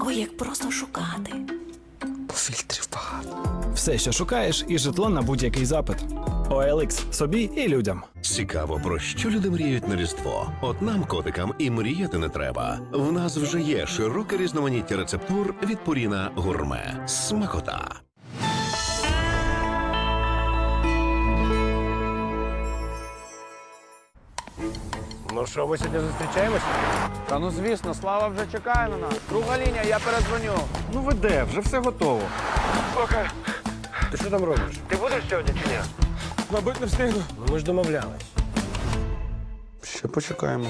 Ой, як просто шукати. Фільтрів багато. Все, що шукаєш, і житло на будь-який запит. OLX – собі і людям. Цікаво, про що люди мріють на Різдво. От нам, котикам, і мріяти не треба. В нас вже є широке різноманіття рецептур від Пуріна Гурме. Смакота. Ну що, ми сьогодні зустрічаємось? Та ну звісно, слава вже чекає на нас. Друга лінія, я передзвоню. Ну ви де, вже все готово. Слухай, ти що там робиш? Ти будеш сьогодні чи ні? Мабуть, не встигну. Ну ми ж домовлялись. Ще почекаємо.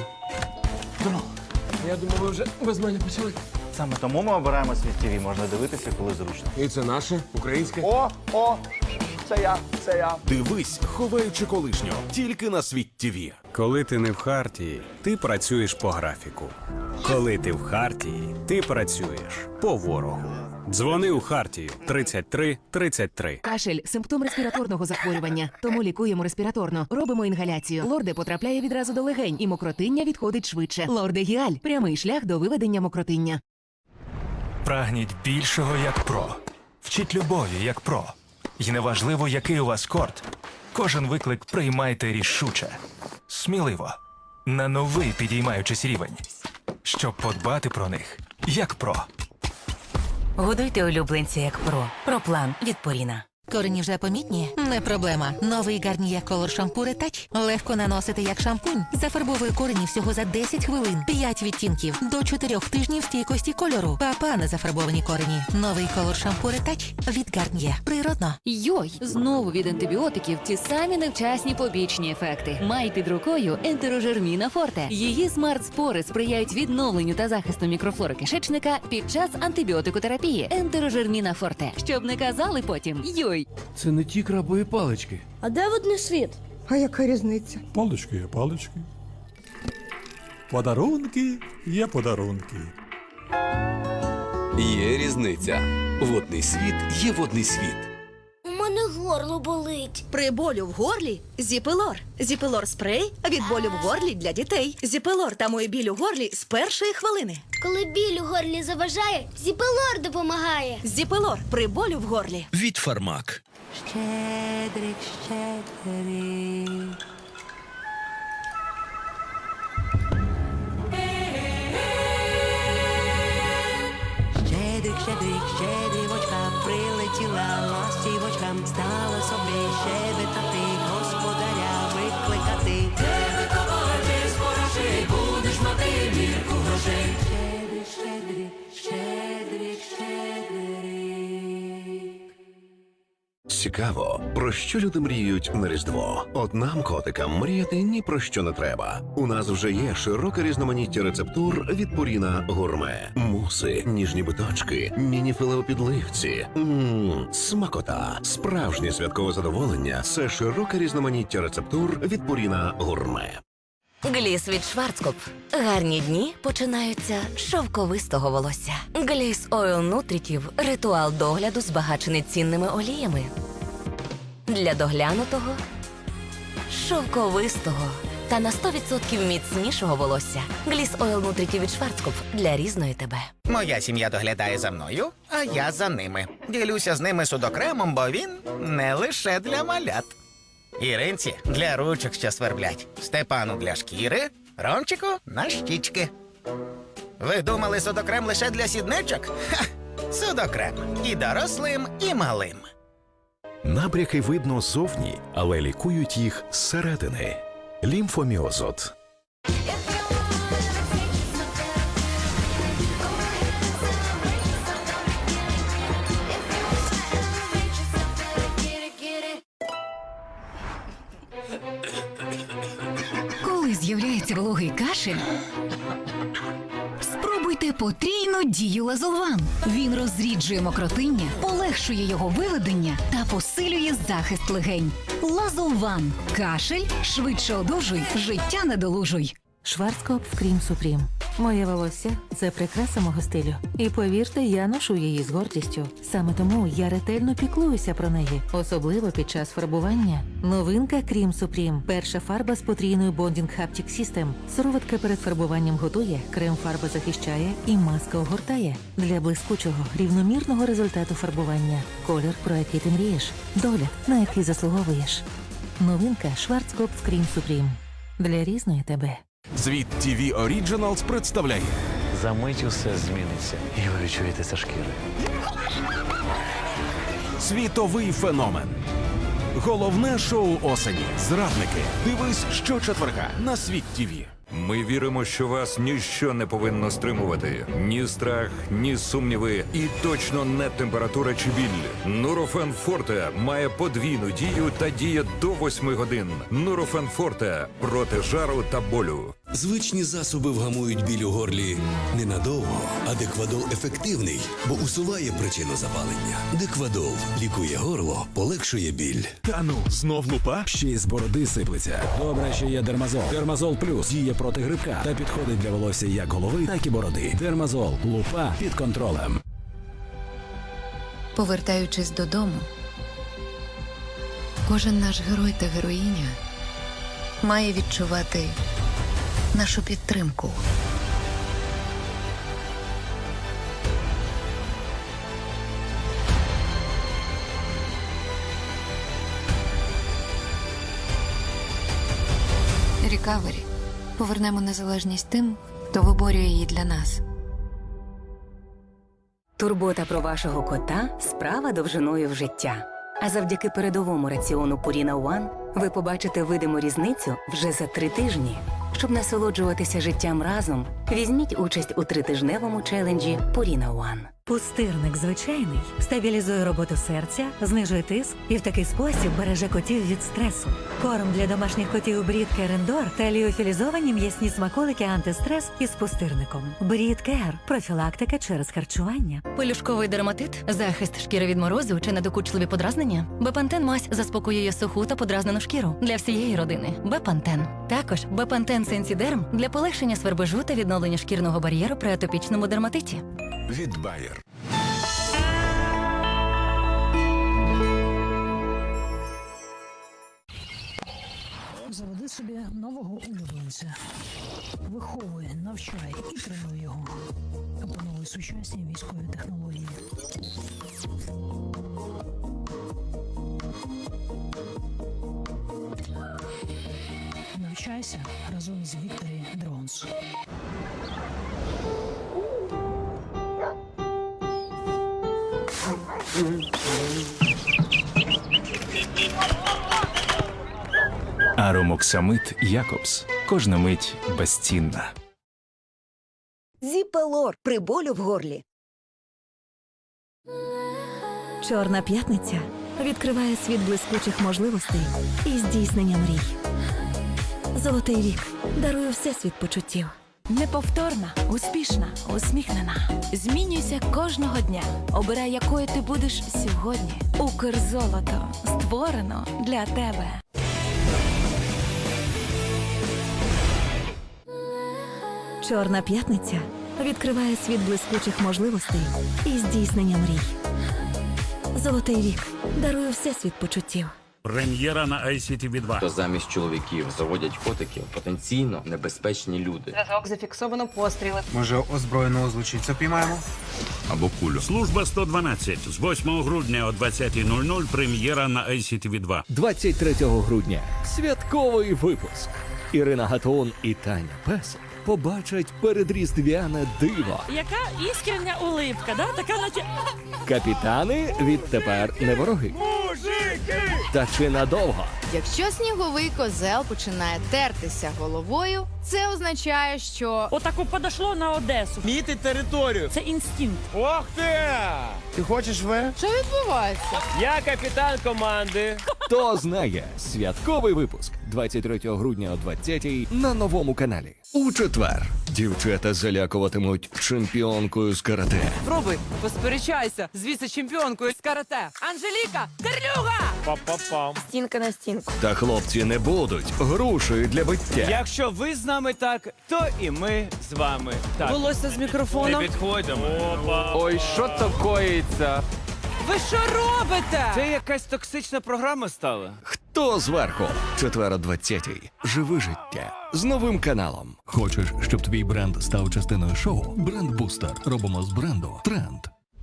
Я думав, ви вже без мене почали. Саме тому ми обираємо світ ТВ. Можна дивитися, коли зручно. І це наше, українське. О, о, це я, це я. Дивись, ховаючи колишнього, тільки на світ ТВ. Коли ти не в Хартії, ти працюєш по графіку. Коли ти в Хартії, ти працюєш по ворогу. Дзвони у Хартію 33 33. Кашель симптом респіраторного захворювання. Тому лікуємо респіраторно. Робимо інгаляцію. Лорде потрапляє відразу до легень, і мокротиння відходить швидше. Лорде Гіаль прямий шлях до виведення мокротиння. Прагніть більшого як про. Вчіть любові як про. І неважливо, який у вас корт. Кожен виклик приймайте рішуче. Сміливо. На новий підіймаючись рівень. Щоб подбати про них як про. Годуйте улюбленця як про. Про план від Поріна. Корені вже помітні? Не проблема. Новий Гарніє Color Shampoo Retouch. Легко наносити як шампунь. Зафарбовує корені всього за 10 хвилин. 5 відтінків до 4 тижнів стійкості кольору. Папа на зафарбовані корені. Новий Color Shampoo Retouch від Гарніє. Природно. Йой, знову від антибіотиків ті самі невчасні побічні ефекти. Май під рукою ентерожерміна форте. Її смарт-спори сприяють відновленню та захисту мікрофлори кишечника під час антибіотикотерапії. Ентерожерміна форте. Щоб не казали потім йой. Це не ті крабові палички. А де водний світ? А яка різниця? Палички є палички. Подарунки є подарунки. Є різниця. Водний світ є водний світ. Горло болить. При болю в горлі Зіпелор. Зіпелор спрей від болю в горлі для дітей. Зіпелор тамує біль у горлі з першої хвилини. Коли біль у горлі заважає, зіпелор допомагає. Зіпелор при болю в горлі. Від Фармак. Щедрик, щедрик. Щедрик, щедрик, прилетіла ластівочкам, стала собі щебетати, господаря викликати. Ти товариш, порошей, будеш мати мірку грошей. Цікаво, про що люди мріють на Різдво. От нам, котикам, мріяти ні про що не треба. У нас вже є широке різноманіття рецептур від Пуріна Гурме. Муси, ніжні биточки, міні-філе у смакота. Справжнє святкове задоволення це широке різноманіття рецептур від Пуріна Гурме. Гліс від Шварцкоп. Гарні дні починаються з шовковистого волосся. Гліс Ойл Нутрітів ритуал догляду збагачений цінними оліями. Для доглянутого, шовковистого та на 100% міцнішого волосся. Гліс Ойл Нутрітів від Шварцкоп для різної тебе. Моя сім'я доглядає за мною, а я за ними. Ділюся з ними судокремом, бо він не лише для малят. Іринці для ручок, що сверблять, Степану для шкіри, Ромчику на щічки. Ви думали судокрем лише для сідничок? Ха! Судокрем і дорослим, і малим. Набряки видно зовні, але лікують їх зсередини. Лімфоміозот. Коли з'являється вологий кашель, спробуйте потрійну дію лазолван. Він розріджує мокротиння, полегшує його виведення та посилює захист легень. Лазолван. Кашель швидше одужуй, життя надолужуй. Шварцкоп Крім Супрім. Моє волосся це прикраса мого стилю. І повірте, я ношу її з гордістю. Саме тому я ретельно піклуюся про неї, особливо під час фарбування. Новинка Крім Супрім. Перша фарба з потрійною Bonding Haptic System. Сироватка перед фарбуванням готує, крем фарба захищає і маска огортає для блискучого рівномірного результату фарбування. Колір, про який ти мрієш, догляд, на який заслуговуєш. Новинка Schwarzkopf Крім Супрім. Для різної тебе. Світ TV Originals представляє За мить усе зміниться, і ви відчуєте це шкіри. світовий феномен. Головне шоу осені. Зрадники. Дивись щочетверга на світ ТВ. Ми віримо, що вас ніщо не повинно стримувати. Ні страх, ні сумніви, і точно не температура чи біль. Нурофен Форте має подвійну дію та діє до 8 годин. Нурофен Форте проти жару та болю. Звичні засоби вгамують біль у горлі ненадовго, а деквадол ефективний, бо усуває причину запалення. Деквадол лікує горло, полегшує біль. Та ну, знов лупа? Ще й з бороди сиплеться. Добре, що є дермазол. Дермазол плюс діє проти грибка та підходить для волосся як голови, так і бороди. Дермазол, лупа під контролем. Повертаючись додому, кожен наш герой та героїня має відчувати нашу підтримку. Рікавері. Повернемо незалежність тим, хто виборює її для нас. Турбота про вашого кота справа довжиною в життя. А завдяки передовому раціону Purina One ви побачите видиму різницю вже за три тижні. Щоб насолоджуватися життям разом, візьміть участь у тритижневому челенджі Purina One. Пустирник звичайний стабілізує роботу серця, знижує тиск і в такий спосіб береже котів від стресу. Корм для домашніх котів Брід Керендор та ліофілізовані м'ясні смаколики антистрес із пустирником. Брід Кер профілактика через харчування. Пелюшковий дерматит, захист шкіри від морозу чи недокучливі подразнення. Бепантен мазь заспокоює суху та подразнену шкіру для всієї родини. Бепантен. Також Бепантен Сенсідерм для полегшення свербежу та відновлення шкірного бар'єру при атопічному дерматиті. Від Bayer. Заведи собі нового улюбленця. Виховує, навчай і тренуй його. Опановуй сучасні військові технології. Навчайся разом з Вікторі Дронс. Аромоксамит Якобс. Кожна мить безцінна. Зіпелор при болю в горлі. Чорна п'ятниця відкриває світ блискучих можливостей і здійснення мрій. Золотий вік дарує всесвіт почуттів. Неповторна, успішна, усміхнена. Змінюйся кожного дня. Обирай, якою ти будеш сьогодні. Укрзолото створено для тебе. Чорна п'ятниця відкриває світ блискучих можливостей і здійснення мрій. Золотий вік дарує всесвіт почуттів. Прем'єра на ICTV 2 То замість чоловіків заводять котиків потенційно небезпечні люди. Зв'язок зафіксовано постріли. Може, озброєного злочинця піймаємо? або кулю. Служба 112 з 8 грудня о 20.00 прем'єра на ICTV 2 23 грудня святковий випуск. Ірина Гатон і Таня Песик побачать передріздвяне диво. Яка іскрення уливка, да? Така наче. Капітани відтепер не вороги. Та чи надовго? Якщо сніговий козел починає тертися головою, це означає, що Отако подошло на Одесу. Міти територію. Це інстинкт. Ох ти! Ти хочеш ви? що відбувається? Я капітан команди. Хто знає святковий випуск 23 грудня о 20 на новому каналі. У четвер дівчата залякуватимуть чемпіонкою з карате. Пробуй, посперечайся з віце-чемпіонкою з карате. Анжеліка, Терлюга! Па-па-пам. Стінка на стінку. Та хлопці не будуть грушею для биття. Якщо ви з нами так, то і ми з вами так. Волосся з мікрофоном. Не підходимо. Ой, що то коїться? Ви що робите? Це якась токсична програма стала. Хто зверху? Четвер о 20 Живи життя з новим каналом. Хочеш, щоб твій бренд став частиною шоу? Бренд Бустер. Робимо з бренду тренд.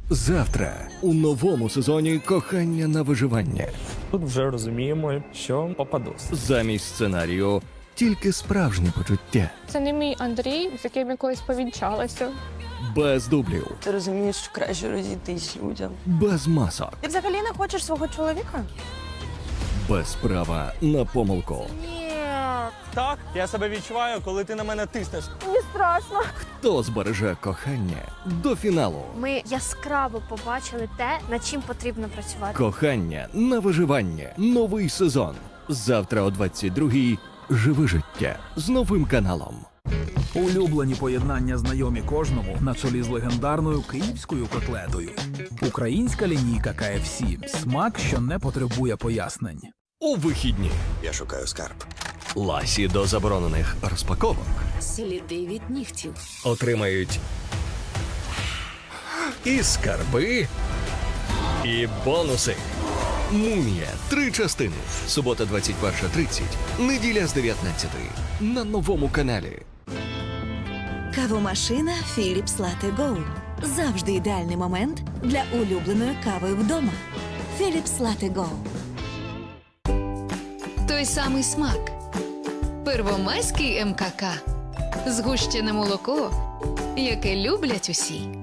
Завтра у новому сезоні кохання на виживання. Тут вже розуміємо, що попадос. Замість сценарію тільки справжні почуття. Це не мій Андрій, з яким я колись повінчалася. Без дублів, Ти розумієш, що краще розійтись людям. без масок, Ти взагалі не хочеш свого чоловіка? без права на помилку. Ні. Так, я себе відчуваю, коли ти на мене тиснеш. Мені страшно. Хто збереже кохання до фіналу? Ми яскраво побачили те, над чим потрібно працювати. Кохання на виживання. Новий сезон. Завтра о 22-й. Живи життя з новим каналом. Улюблені поєднання знайомі кожному на чолі з легендарною київською котлетою. Українська лінійка KFC. Смак, що не потребує пояснень. У вихідні. Я шукаю скарб. Ласі до заборонених розпаковок. Сліди від нігтів. Отримають і скарби, і бонуси. Мумія. Три частини. Субота 21.30. Неділя з 19. На новому каналі. Кавомашина Philips Latte Go. Завжди ідеальний момент для улюбленої кави вдома. Philips Latte Go. Той самий смак. Первомайський МКК. Згущене молоко, яке люблять усі.